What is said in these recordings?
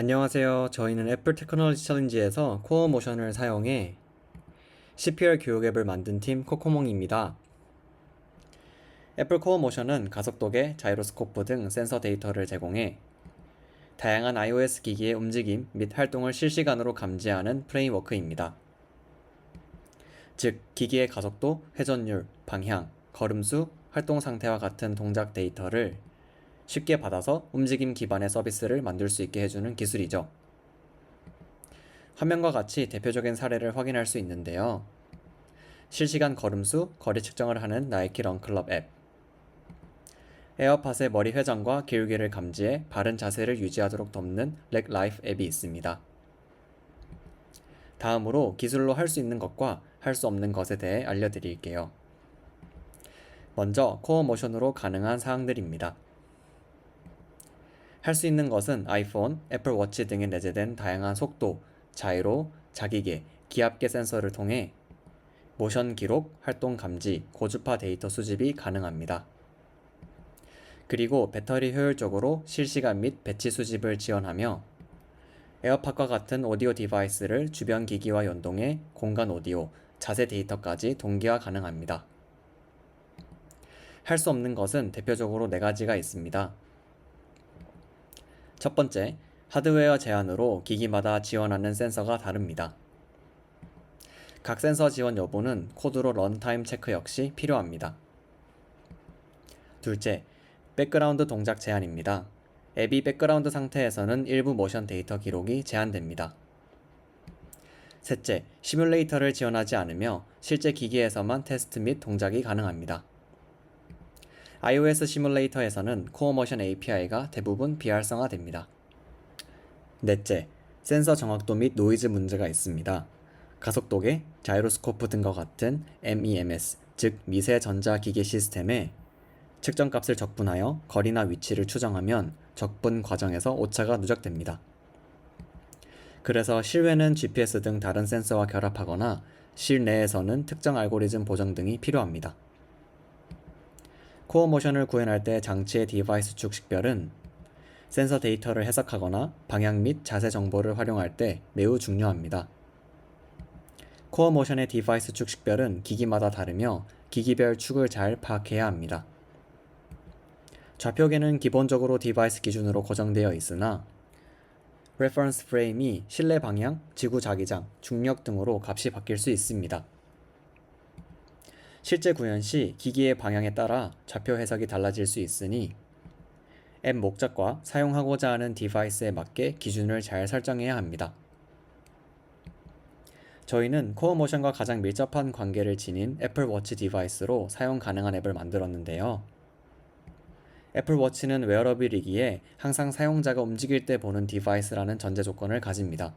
안녕하세요. 저희는 애플 테크놀로지 챌린지에서 코어 모션을 사용해 CPR 교육 앱을 만든 팀 코코몽입니다. 애플 코어 모션은 가속도계, 자이로스코프 등 센서 데이터를 제공해 다양한 iOS 기기의 움직임 및 활동을 실시간으로 감지하는 프레임워크입니다. 즉, 기기의 가속도, 회전율, 방향, 걸음수, 활동 상태와 같은 동작 데이터를 쉽게 받아서 움직임 기반의 서비스를 만들 수 있게 해주는 기술이죠. 화면과 같이 대표적인 사례를 확인할 수 있는데요. 실시간 걸음수, 거리 측정을 하는 나이키 런클럽 앱. 에어팟의 머리 회전과 기울기를 감지해 바른 자세를 유지하도록 돕는 렉 라이프 앱이 있습니다. 다음으로 기술로 할 수 있는 것과 할 수 없는 것에 대해 알려드릴게요. 먼저 코어 모션으로 가능한 사항들입니다. 할 수 있는 것은 아이폰, 애플 워치 등에 내재된 다양한 속도, 자이로, 자기계, 기압계 센서를 통해 모션 기록, 활동 감지, 고주파 데이터 수집이 가능합니다. 그리고 배터리 효율적으로 실시간 및 배치 수집을 지원하며 에어팟과 같은 오디오 디바이스를 주변 기기와 연동해 공간 오디오, 자세 데이터까지 동기화 가능합니다. 할 수 없는 것은 대표적으로 네 가지가 있습니다. 첫 번째, 하드웨어 제한으로 기기마다 지원하는 센서가 다릅니다. 각 센서 지원 여부는 코드로 런타임 체크 역시 필요합니다. 둘째, 백그라운드 동작 제한입니다. 앱이 백그라운드 상태에서는 일부 모션 데이터 기록이 제한됩니다. 셋째, 시뮬레이터를 지원하지 않으며 실제 기기에서만 테스트 및 동작이 가능합니다. iOS 시뮬레이터에서는 코어 모션 API가 대부분 비활성화됩니다. 넷째, 센서 정확도 및 노이즈 문제가 있습니다. 가속도계, 자이로스코프 등과 같은 MEMS, 즉 미세 전자 기계 시스템에 측정 값을 적분하여 거리나 위치를 추정하면 적분 과정에서 오차가 누적됩니다. 그래서 실외는 GPS 등 다른 센서와 결합하거나 실내에서는 특정 알고리즘 보정 등이 필요합니다. 코어 모션을 구현할 때 장치의 디바이스 축 식별은 센서 데이터를 해석하거나 방향 및 자세 정보를 활용할 때 매우 중요합니다. 코어 모션의 디바이스 축 식별은 기기마다 다르며 기기별 축을 잘 파악해야 합니다. 좌표계는 기본적으로 디바이스 기준으로 고정되어 있으나 레퍼런스 프레임이 실내 방향, 지구 자기장, 중력 등으로 값이 바뀔 수 있습니다. 실제 구현 시 기기의 방향에 따라 좌표 해석이 달라질 수 있으니 앱 목적과 사용하고자 하는 디바이스에 맞게 기준을 잘 설정해야 합니다. 저희는 코어 모션과 가장 밀접한 관계를 지닌 애플 워치 디바이스로 사용 가능한 앱을 만들었는데요. 애플 워치는 웨어러블이기에 항상 사용자가 움직일 때 보는 디바이스라는 전제 조건을 가집니다.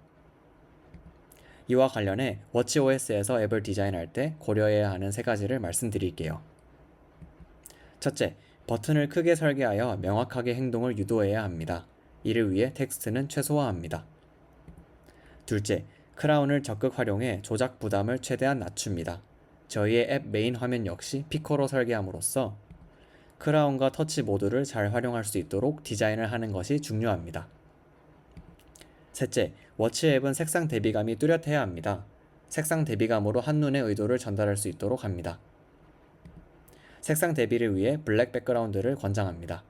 이와 관련해 워치OS에서 앱을 디자인할 때 고려해야 하는 세 가지를 말씀드릴게요. 첫째, 버튼을 크게 설계하여 명확하게 행동을 유도해야 합니다. 이를 위해 텍스트는 최소화합니다. 둘째, 크라운을 적극 활용해 조작 부담을 최대한 낮춥니다. 저희의 앱 메인 화면 역시 피코로 설계함으로써 크라운과 터치 모두를 잘 활용할 수 있도록 디자인을 하는 것이 중요합니다. 셋째, 워치 앱은 색상 대비감이 뚜렷해야 합니다. 색상 대비감으로 한눈에 의도를 전달할 수 있도록 합니다. 색상 대비를 위해 블랙 백그라운드를 권장합니다.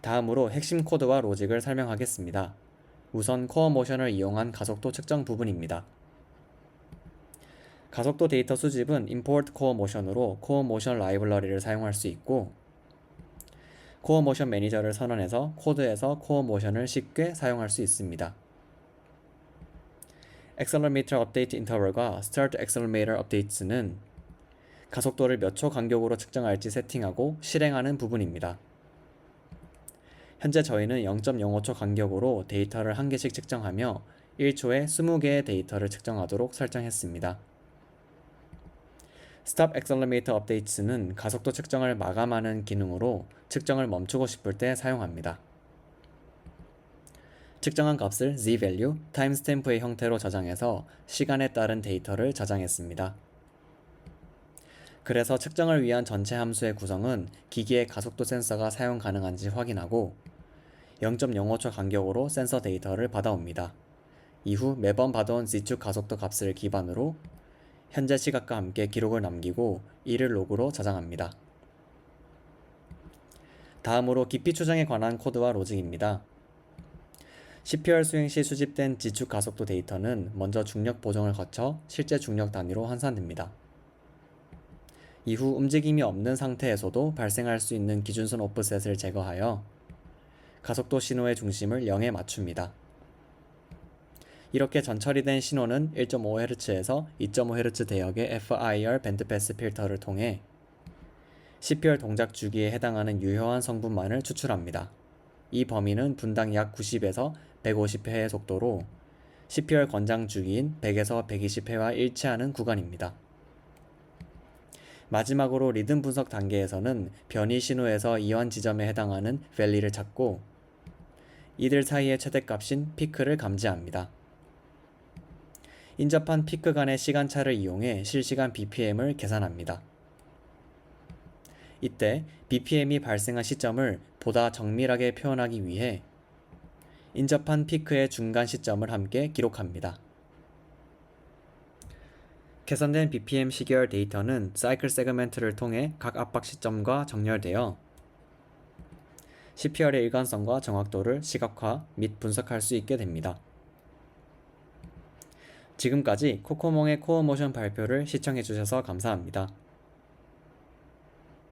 다음으로 핵심 코드와 로직을 설명하겠습니다. 우선 코어 모션을 이용한 가속도 측정 부분입니다. 가속도 데이터 수집은 import core motion으로 core motion 라이블러리를 사용할 수 있고 코어 모션 매니저를 선언해서 코드에서 코어 모션을 쉽게 사용할 수 있습니다. Accelerometer Update Interval과 Start Accelerometer Updates는 가속도를 몇 초 간격으로 측정할지 세팅하고 실행하는 부분입니다. 현재 저희는 0.05초 간격으로 데이터를 한 개씩 측정하며 1초에 20개의 데이터를 측정하도록 설정했습니다. Stop Accelerometer Updates는 가속도 측정을 마감하는 기능으로 측정을 멈추고 싶을 때 사용합니다. 측정한 값을 z-value, 타임스탬프의 형태로 저장해서 시간에 따른 데이터를 저장했습니다. 그래서 측정을 위한 전체 함수의 구성은 기기의 가속도 센서가 사용 가능한지 확인하고 0.05초 간격으로 센서 데이터를 받아옵니다. 이후 매번 받아온 Z축 가속도 값을 기반으로 현재 시각과 함께 기록을 남기고 이를 로그로 저장합니다. 다음으로 깊이 추정에 관한 코드와 로직입니다. CPR 수행 시 수집된 지축 가속도 데이터는 먼저 중력 보정을 거쳐 실제 중력 단위로 환산됩니다. 이후 움직임이 없는 상태에서도 발생할 수 있는 기준선 오프셋을 제거하여 가속도 신호의 중심을 0에 맞춥니다. 이렇게 전처리된 신호는 1.5Hz에서 2.5Hz 대역의 FIR 밴드패스 필터를 통해 CPR 동작 주기에 해당하는 유효한 성분만을 추출합니다. 이 범위는 분당 약 90에서 150회의 속도로 CPR 권장 주기인 100에서 120회와 일치하는 구간입니다. 마지막으로 리듬 분석 단계에서는 변이 신호에서 이완 지점에 해당하는 밸리를 찾고 이들 사이의 최대값인 피크를 감지합니다. 인접한 피크 간의 시간차를 이용해 실시간 BPM을 계산합니다. 이때 BPM이 발생한 시점을 보다 정밀하게 표현하기 위해 인접한 피크의 중간 시점을 함께 기록합니다. 계산된 BPM 시계열 데이터는 사이클 세그멘트를 통해 각 압박 시점과 정렬되어 CPR의 일관성과 정확도를 시각화 및 분석할 수 있게 됩니다. 지금까지 코코몽의 코어 모션 발표를 시청해 주셔서 감사합니다.